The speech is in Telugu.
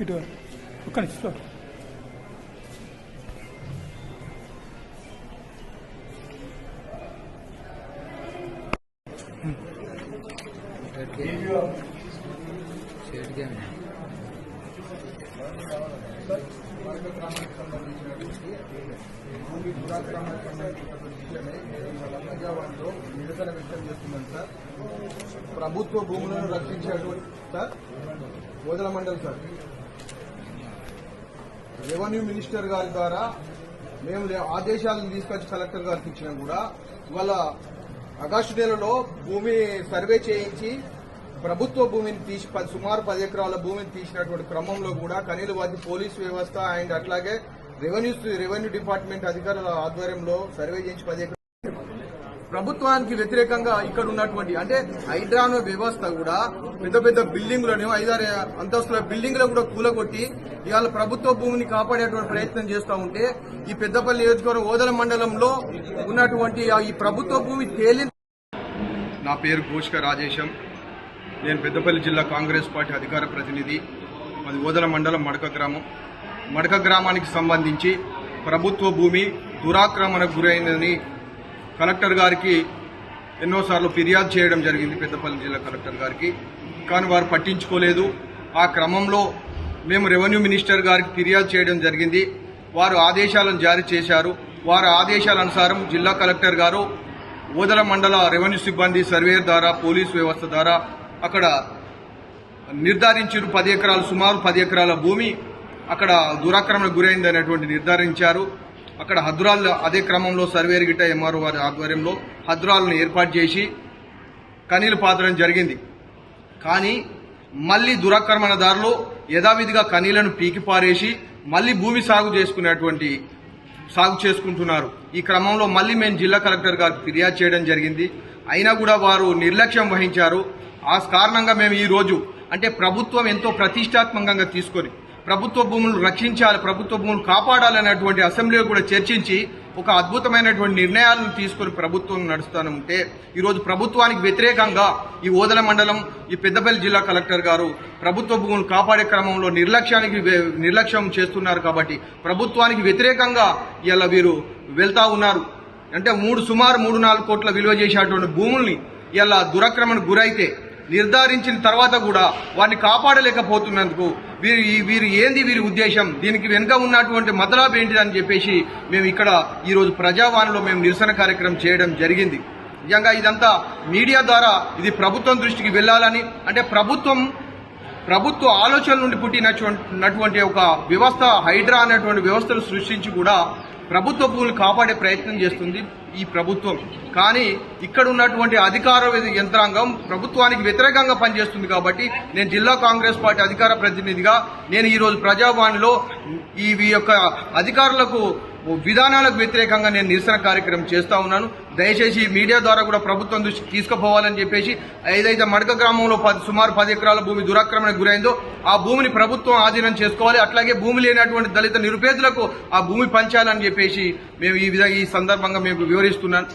ఇటు ఒక్క నిమిషం సంబంధించినటువంటి విషయమే ప్రజావాణిలో నిరసన వ్యక్తం చేస్తున్నాను సార్ ప్రభుత్వ భూములను రక్షించేటువంటి సార్ బోధన మండలి సార్. రెవెన్యూ మినిస్టర్ గారి ద్వారా మేము లే- ఆదేశాలను తీసుకొచ్చి కలెక్టర్ గారికి ఇచ్చినా కూడా ఇవాళ ఆగస్టు నెలలో భూమి సర్వే చేయించి ప్రభుత్వ భూమిని తీసి పది సుమారు పది ఎకరాల భూమిని తీసినటువంటి క్రమంలో కూడా కనీలవాది పోలీస్ వ్యవస్థ అండ్ అట్లాగే రెవెన్యూ రెవెన్యూ డిపార్ట్మెంట్ అధికారుల ఆధ్వర్యంలో సర్వే చేయించి పది ఎకరాలు ప్రభుత్వానికి వ్యతిరేకంగా ఇక్కడ ఉన్నటువంటి అంటే హైడ్రానో వ్యవస్థ కూడా పెద్ద పెద్ద బిల్డింగులను ఐదారు అంతస్తుల బిల్డింగ్లు కూడా కూలగొట్టి ఇవాళ ప్రభుత్వ భూమిని కాపాడేటువంటి ప్రయత్నం చేస్తూ ఉంటే ఈ పెద్దపల్లి నియోజకవర్గం ఓదల మండలంలో ఉన్నటువంటి ఈ ప్రభుత్వ భూమి తేలి నా పేరు ఘోష్క రాజేశం. నేను పెద్దపల్లి జిల్లా కాంగ్రెస్ పార్టీ అధికార ప్రతినిధి. అది ఓదల మండలం మడక గ్రామం. మడక గ్రామానికి సంబంధించి ప్రభుత్వ భూమి దురాక్రమణకు గురైందని కలెక్టర్ గారికి ఎన్నోసార్లు ఫిర్యాదు చేయడం జరిగింది పెద్దపల్లి జిల్లా కలెక్టర్ గారికి. కానీ వారు పట్టించుకోలేదు. ఆ క్రమంలో మేము రెవెన్యూ మినిస్టర్ గారికి ఫిర్యాదు చేయడం జరిగింది. వారు ఆదేశాలను జారీ చేశారు. వారి ఆదేశాల అనుసారం జిల్లా కలెక్టర్ గారు ఓదల మండల రెవెన్యూ సిబ్బంది సర్వేయర్ ద్వారా పోలీస్ వ్యవస్థ ద్వారా అక్కడ నిర్ధారించారు. పది ఎకరాలు సుమారు పది ఎకరాల భూమి అక్కడ దురాక్రమణకు గురైంది అనేటువంటి నిర్ధారించారు. అక్కడ హద్దురాలు అదే క్రమంలో సర్వేర్ గిట్ట ఎంఆర్ఓ వారి ఆధ్వర్యంలో హద్రాలను ఏర్పాటు చేసి కనీలు పాతడం జరిగింది. కానీ మళ్ళీ దురాక్రమణదారులు యథావిధిగా కనీలను పీకి పారేసి మళ్ళీ భూమి సాగు చేసుకునేటువంటి సాగు చేసుకుంటున్నారు. ఈ క్రమంలో మళ్ళీ మేము జిల్లా కలెక్టర్ గారికి ఫిర్యాదు చేయడం జరిగింది. అయినా కూడా వారు నిర్లక్ష్యం వహించారు. ఆ కారణంగా మేము ఈ రోజు అంటే ప్రభుత్వం ఎంతో ప్రతిష్టాత్మకంగా తీసుకొని ప్రభుత్వ భూములు రక్షించాలి ప్రభుత్వ భూములు కాపాడాలనేటువంటి అసెంబ్లీలో కూడా చర్చించి ఒక అద్భుతమైనటువంటి నిర్ణయాలను తీసుకొని ప్రభుత్వం నడుస్తూనే ఉంటే ఈరోజు ప్రభుత్వానికి వ్యతిరేకంగా ఈ ఓదల మండలం ఈ పెద్దపల్లి జిల్లా కలెక్టర్ గారు ప్రభుత్వ భూములు కాపాడే క్రమంలో నిర్లక్ష్యానికి నిర్లక్ష్యం చేస్తున్నారు కాబట్టి ప్రభుత్వానికి వ్యతిరేకంగా ఇలా వీరు వెళ్తా ఉన్నారు. అంటే మూడు సుమారు మూడు నాలుగు కోట్ల విలువ చేసేటువంటి భూముల్ని ఇలా దురక్రమణకు గురైతే నిర్ధారించిన తర్వాత కూడా వారిని కాపాడలేకపోతున్నందుకు వీరు ఈ- వీరు ఏంది వీరి ఉద్దేశం? దీనికి వెనుక ఉన్నటువంటి మతలాభం ఏంటిదని చెప్పేసి మేము ఇక్కడ ఈరోజు ప్రజావాణిలో మేము నిరసన కార్యక్రమం చేయడం జరిగింది. నిజంగా ఇదంతా మీడియా ద్వారా ఇది ప్రభుత్వం దృష్టికి వెళ్ళాలని అంటే ప్రభుత్వం ప్రభుత్వ ఆలోచన నుండి పుట్టినటువంటి ఒక వ్యవస్థ హైడ్రా అనేటువంటి వ్యవస్థను సృష్టించి కూడా ప్రభుత్వ భూములు కాపాడే ప్రయత్నం చేస్తుంది ఈ ప్రభుత్వం. కానీ ఇక్కడ ఉన్నటువంటి అధికార యంత్రాంగం ప్రభుత్వానికి వ్యతిరేకంగా పనిచేస్తుంది కాబట్టి నేను జిల్లా కాంగ్రెస్ పార్టీ అధికార ప్రతినిధిగా నేను ఈరోజు ప్రజావాణిలో ఈ ఈ యొక్క అధికారులకు విధానాలకు వ్యతిరేకంగా నేను నిరసన కార్యక్రమం చేస్తూ ఉన్నాను. దయచేసి మీడియా ద్వారా కూడా ప్రభుత్వం దృష్టికి తీసుకుపోవాలని చెప్పేసి ఏదైతే మడక గ్రామంలో పది సుమారు పది ఎకరాల భూమి దురాక్రమణకు గురైందో ఆ భూమిని ప్రభుత్వం ఆధీనం చేసుకోవాలి. అట్లాగే భూమి లేనటువంటి దళిత నిరుపేదలకు ఆ భూమి పంచాలని చెప్పేసి మేము ఈ విధంగా ఈ సందర్భంగా మేము వివరిస్తున్నాను